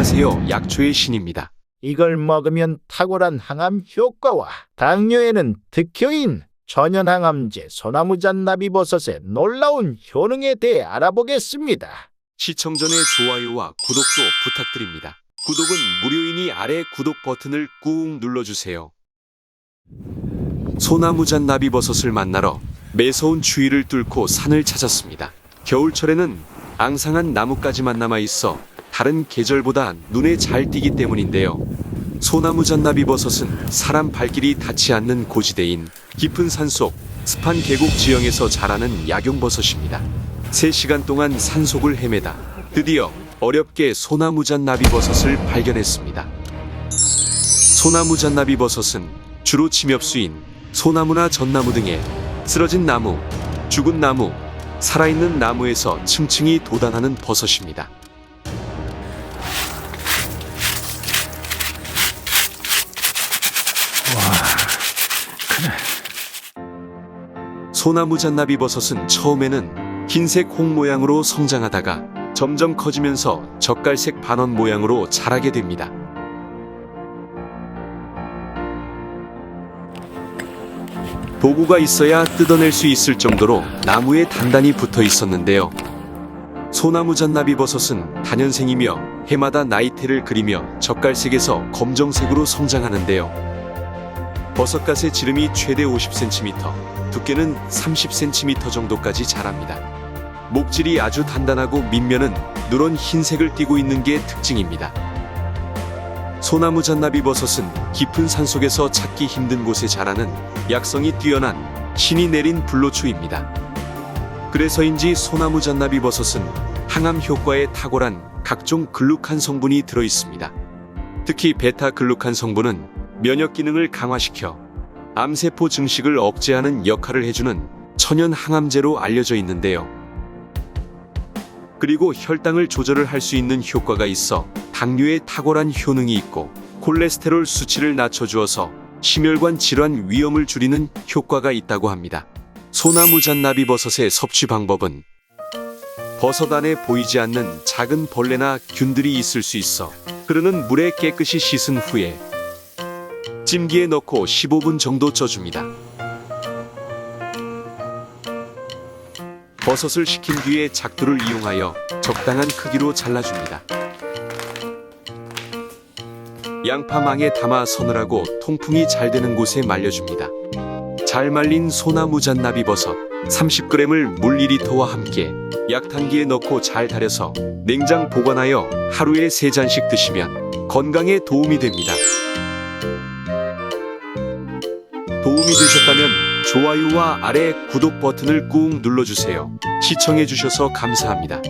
안녕하세요. 약초의 신입니다. 이걸 먹으면 탁월한 항암 효과와 당뇨에는 특효인 천연항암제 소나무잔 나비버섯의 놀라운 효능에 대해 알아보겠습니다. 시청 전에 좋아요와 구독도 부탁드립니다. 구독은 무료이니 아래 구독 버튼을 꾹 눌러주세요. 소나무잔 나비버섯을 만나러 매서운 추위를 뚫고 산을 찾았습니다. 겨울철에는 앙상한 나뭇가지만 남아 있어 다른 계절보다 눈에 잘 띄기 때문인데요. 소나무 잔 나비 버섯은 사람 발길이 닿지 않는 고지대인 깊은 산속 습한 계곡 지형에서 자라는 약용버섯입니다. 3시간 동안 산속을 헤매다 드디어 어렵게 소나무 잔 나비 버섯을 발견했습니다. 소나무 잔 나비 버섯은 주로 침엽수인 소나무나 전나무 등의 쓰러진 나무, 죽은 나무, 살아있는 나무에서 층층이 돋아나는 버섯입니다. 소나무 잔나비 버섯은 처음에는 흰색 홍 모양으로 성장하다가 점점 커지면서 젓갈색 반원 모양으로 자라게 됩니다. 도구가 있어야 뜯어낼 수 있을 정도로 나무에 단단히 붙어 있었는데요. 소나무 잔나비 버섯은 단연생이며 해마다 나이테를 그리며 젓갈색에서 검정색으로 성장하는데요. 버섯갓의 지름이 최대 50cm, 두께는 30cm 정도까지 자랍니다. 목질이 아주 단단하고 밑면은 누런 흰색을 띠고 있는 게 특징입니다. 소나무 잔나비 버섯은 깊은 산속에서 찾기 힘든 곳에 자라는 약성이 뛰어난 신이 내린 불로초입니다. 그래서인지 소나무 잔나비 버섯은 항암 효과에 탁월한 각종 글루칸 성분이 들어 있습니다. 특히 베타 글루칸 성분은 면역 기능을 강화시켜 암세포 증식을 억제하는 역할을 해주는 천연 항암제로 알려져 있는데요. 그리고 혈당을 조절을 할 수 있는 효과가 있어 당뇨에 탁월한 효능이 있고 콜레스테롤 수치를 낮춰주어서 심혈관 질환 위험을 줄이는 효과가 있다고 합니다. 소나무 잔나비 버섯의 섭취 방법은 버섯 안에 보이지 않는 작은 벌레나 균들이 있을 수 있어 흐르는 물에 깨끗이 씻은 후에 찜기에 넣고 15분 정도 쪄줍니다. 버섯을 식힌 뒤에 작두를 이용하여 적당한 크기로 잘라줍니다. 양파망에 담아 서늘하고 통풍이 잘 되는 곳에 말려줍니다. 잘 말린 소나무 잔나비 버섯 30g을 물 2리터와 함께 약탕기에 넣고 잘 달여서 냉장 보관하여 하루에 3잔씩 드시면 건강에 도움이 됩니다. 도움이 되셨다면 좋아요와 아래 구독 버튼을 꾹 눌러주세요. 시청해주셔서 감사합니다.